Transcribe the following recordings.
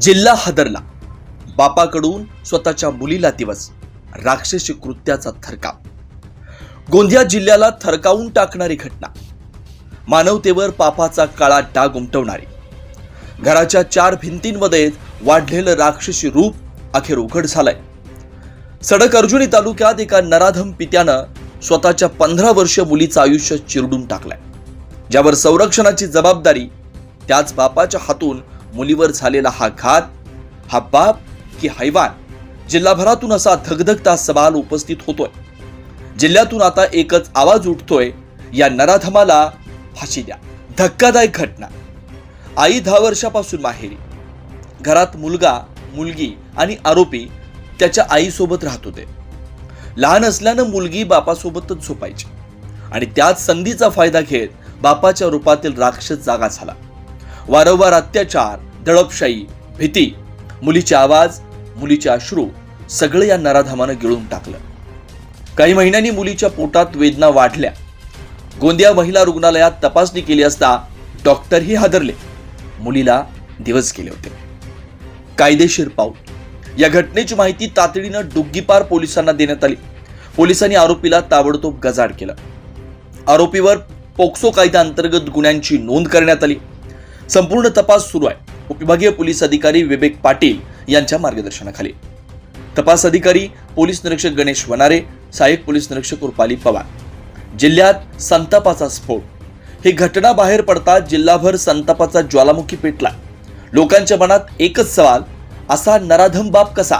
जिल्हा हादरला. बापाकडून स्वतःच्या मुलीला दिवस राक्षसी कृत्याचा थरकाव. गोंदिया जिल्ह्याला थरकावून टाकणारी घटना. मानवतेवर पापाचा काळा डाग उमटवणारी. घराच्या चार भिंतींमध्ये वाढलेलं राक्षसी रूप अखेर उघड झालंय. सडक अर्जुनी तालुक्यात एका नराधम पित्यानं स्वतःच्या पंधरा वर्ष मुलीचं आयुष्य चिरडून टाकलंय. ज्यावर संरक्षणाची जबाबदारी त्याच बापाच्या हातून मुलीवर झालेला हा घात हा बाप की हैवान जिल्हाभरातून असा धगधगता सवाल उपस्थित होतोय. जिल्ह्यातून आता एकच आवाज उठतोय या नराधमाला फाशी द्या. धक्कादायक घटना. आई दहा वर्षापासून माहेरी. घरात मुलगा मुलगी आणि आरोपी त्याच्या आईसोबत राहत होते. लहान असल्यानं मुलगी बापासोबतच झोपायची आणि त्याच संधीचा फायदा घेत बापाच्या रूपातील राक्षस जागा झाला. वारंवार अत्याचार दडपशाही भीती. मुलीचे आवाज मुलीचे अश्रू सगळं या नराधामानं गिळून टाकलं. काही महिन्यांनी मुलीच्या पोटात वेदना वाढल्या. गोंदिया महिला रुग्णालयात तपासणी केली असता डॉक्टरही हादरले. मुलीला दिवस गेले होते. कायदेशीर पाऊल. या घटनेची माहिती तातडीनं डुग्गीपार पोलिसांना देण्यात आली. पोलिसांनी आरोपीला ताबडतोब गजाड केलं. आरोपीवर पोक्सो कायद्याअंतर्गत गुन्ह्यांची नोंद करण्यात आली. संपूर्ण तपास सुरू आहे. उपविभागीय पोलीस अधिकारी विवेक पाटील यांच्या मार्गदर्शनाखाली. तपास अधिकारी पोलीस निरीक्षक गणेश वनारे सहाय्यक पोलीस निरीक्षक रुपाली पवार. जिल्ह्यात संतापाचा स्फोट. ही घटना बाहेर पडताच जिल्हाभर संतापाचा ज्वालामुखी पेटला. लोकांच्या मनात एकच सवाल असा नराधम बाप कसा?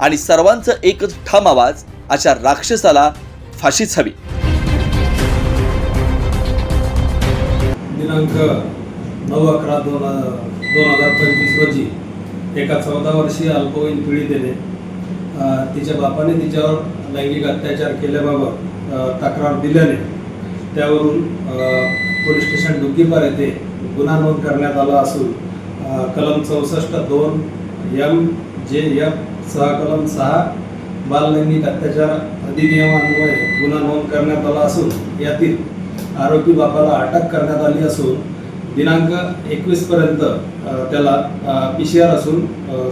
आणि सर्वांचं एकच ठाम आवाज अशा राक्षसाला फाशीच हवी. दिनांक नऊ अकरा दोन दोन हजार पंचवीस रोजी एका चौदा वर्षीय अल्पवयीन पीडितेने तिच्या बापाने तिच्यावर लैंगिक अत्याचार केल्याबाबत तक्रार दिल्याने त्यावरून पोलीस स्टेशन डुग्गीपार येथे गुन्हा नोंद करण्यात आला असून कलम चौसष्ट दोन एम जे एफ सहा कलम सहा बाललैंगिक अत्याचार अधिनियमान्वये गुन्हा नोंद करण्यात आला असून यातील आरोपी बापाला अटक करण्यात आली असून दिनांक एकवीस पर्यंत त्याला पी सी आर असून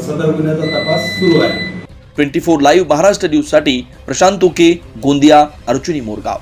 सदर गुन्ह्याचा तपास सुरू आहे. ट्वेंटी फोर लाईव्ह महाराष्ट्र न्यूजसाठी प्रशांत ओके गोंदिया अर्जुनी मोरगाव.